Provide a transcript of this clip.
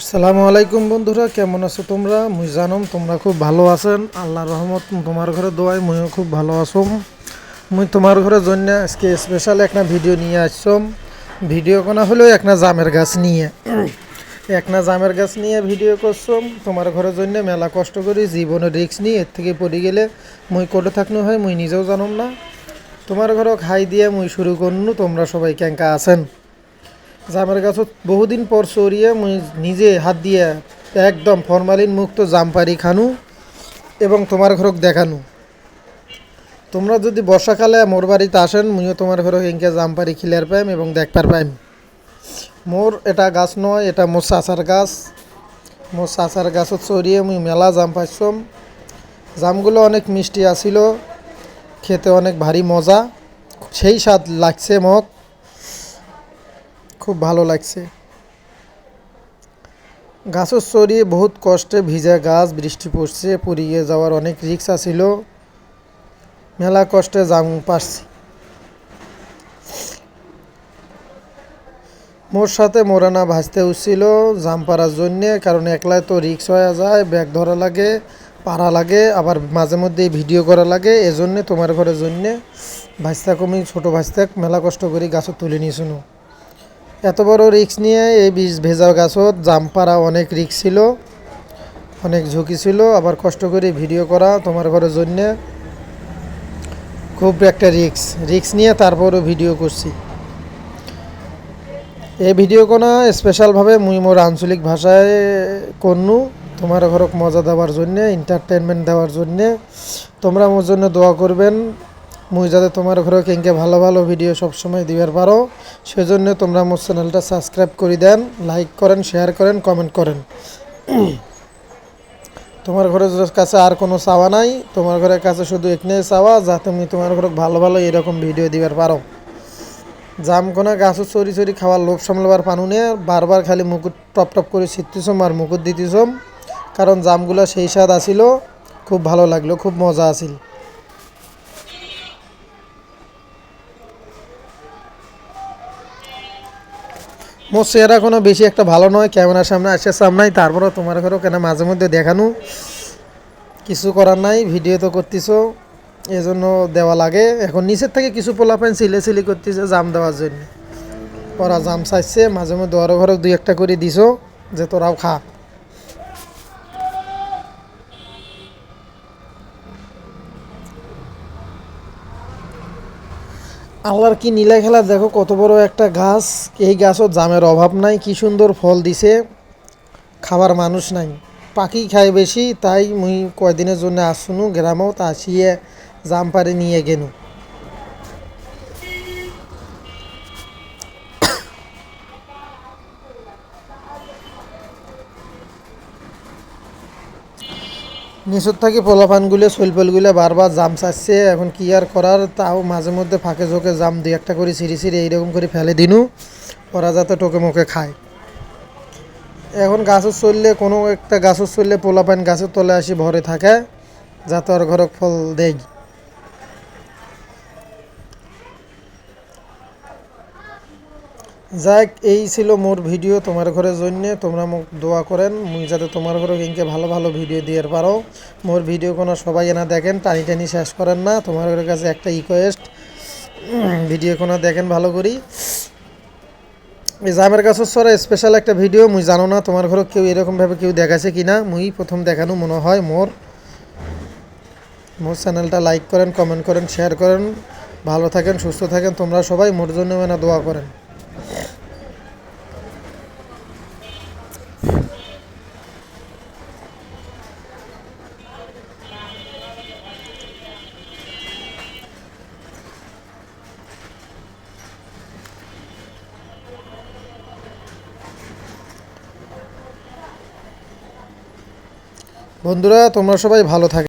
আসসালামু আলাইকুম বন্ধুরা, কেমন আছো তোমরা? মুই জানম তোমরা খুব ভালো আছেন। আল্লাহর রহমত, তোমার ঘরে দোয়াই মুইও খুব ভালো আছম। মুই তোমার ঘরের জন্য আজকে স্পেশাল একটা ভিডিও নিয়ে আসছম। ভিডিও কোনা হলো একটা জামের গাছ নিয়ে। একটা জামের গাছ নিয়ে ভিডিও করছম। তোমার ঘরের জন্য মেলা কষ্ট করি জীবনে রিস্ক নিয়ে, এর থেকে পড়ে গেলে মুই করে থাকনু হয়, মুই নিজেও জানম না। তোমার ঘরও খাই দিয়ে মুই শুরু করনু, তোমরা সবাই ক্যাঙ্কা আছেন। জামের গাছত বহুদিন পর চড়িয়ে মুই নিজে হাত দিয়ে একদম ফরমালিন মুক্ত জাম পারি খানু এবং তোমার ঘরক দেখানু। তোমরা যদি বর্ষাকালে মোর বাড়িতে আসেন, মুইও তোমার ঘরক এঁকে জাম পারি খিলার পাইম এবং দেখবার পাইম। মোর এটা গাছ নয়, এটা মোর চাচার গাছ। মোর চাচার গাছত চড়িয়ে মুই মেলা জাম পাইছম। জামগুলো অনেক মিষ্টি আছিল, খেতে অনেক ভারী মজা। সেই স্বাদ লাগছে মোক। খুব ভালো লাগছে। গাছের চড়িয়ে বহুত কষ্টে ভিজা গাছ, বৃষ্টি পড়ছে, পুড়িয়ে যাওয়ার অনেক রিক্স আছিল। মেলা কষ্টে জাম পারছি। মোর সাথে মোরানা ভাসতে উঠছিল জাম পারার জন্যে, কারণ একলায় তো রিক্স হয়ে যায়, ব্যাগ ধরা লাগে, পারা লাগে, আবার মাঝে মধ্যে ভিডিও করা লাগে, এজন্যে তোমার ঘরের জন্যে ভাস্তা কমি ছোটো ভাস্তাক মেলা কষ্ট করে গাছত তুলে নিয়েছিল এত বড় রিক্স নিয়ে এই বীজ ভেজা গাছত, জাম পাড়া অনেক রিক্স ছিল, অনেক ঝুঁকি ছিল, আবার কষ্ট করে ভিডিও করা তোমার ঘরের জন্যে খুব একটা রিক্স রিক্স নিয়ে তারপরও ভিডিও করছি। এই ভিডিও কোনা স্পেশালভাবে মুই মোর আঞ্চলিক ভাষায় করনু তোমার ঘরক মজা দেওয়ার জন্যে এন্টারটেনমেন্ট দেওয়ার জন্যে, তোমরা মোর জন্য দোয়া করবেন। মুই যাতে তোমার ঘরে কেঙ্কে ভালো ভালো ভিডিও সবসময় দিবার পারো, সেজন্য তোমরা মোর চ্যানেলটা সাবস্ক্রাইব করে দেন লাইক করেন শেয়ার করেন কমেন্ট করেন। তোমার ঘরের কাছে আর কোনো চাওয়া নাই, তোমার ঘরের কাছে শুধু এখানে চাওয়া যা তুমি তোমার ঘরে ভালো ভালো এরকম ভিডিও দিবার পারো। জাম কোনা গাছ চরি চরি খাওয়ার লোভ সামলাবার পানুনে বারবার খালি মুকুট টপ টপ করে ছিটতেছম আর মুকুট দিতেছম, কারণ জামগুলো সেই স্বাদ আসিল, খুব ভালো লাগল, খুব মজা আসিল। মোর চেহারা কোনো বেশি একটা ভালো নয়, ক্যামেরার সামনে আসে সামনেই তারপরেও তোমার ঘরেও কেন মাঝে মধ্যে দেখানো? কিছু করার নাই, ভিডিও তো করতেছো জন্য দেওয়া লাগে। এখন নিচের থেকে কিছু পোলাপাইন সিলে সিলি করতেছে জাম দেওয়ার জন্য। ওরা জাম চাইছে, মাঝে মধ্যে ওর ঘরেও দুই একটা করে দিছো, যে তোরাও খা। আল্লাহর কি নীলা খেলা? দেখো কত বড় একটা গাছ। এই গাছও জামের অভাব নাই, কি সুন্দর ফল দিছে। খাবার মানুষ নাই। পাখি খায় বেশি, তাই মুই কয়দিনের জন্য আসুনু গ্রামও তা আসিয়ে জাম পারে নিয়ে গেনু। নিচুর থাকি পোলাপানগুলো, শৈলপলগুলো বারবার জাম চাচ্ছে, এখন কি আর করার? তাও মাঝে মধ্যে ফাঁকে ঝোঁকে জাম দুই একটা করে সিঁড়ি সিঁড়ি এইরকম করে ফেলে দিনু, ওরা যাতে টোকে মোকে খায়। এখন গাছের চললে, কোনো একটা গাছের চললে পোলাপান গাছের তলে আসি ভরে থাকে, যাতে ওর ঘরক ফল দেয় যাক, এই ছিল মোর ভিডিও তোমার ঘরের জন্য। তোমরা মোক দোয়া করেন, মুই যাতে তোমার ঘরে কিনকে ভালো ভালো ভিডিও দিয়ে পারো। মোর ভিডিও কোনো সবাই এনা দেখেন, টানি টানি শেষ করেন না। তোমার ঘরের কাছে একটা রিকোয়েস্ট ভিডিও কোনো দেখেন ভালো করি। এই জামের কাছে সরে স্পেশাল একটা ভিডিও, মুই জানো না তোমার ঘরে কেউ এরকমভাবে কেউ দেখাছে কি না মুই প্রথম দেখানো মনে হয় মোর। মোর চ্যানেলটা লাইক করেন কমেন্ট করেন শেয়ার করেন। ভালো থাকেন, সুস্থ থাকেন, তোমরা সবাই মোর জন্য না দোয়া করেন। বন্ধুরা তোমরা সবাই ভালো থাকে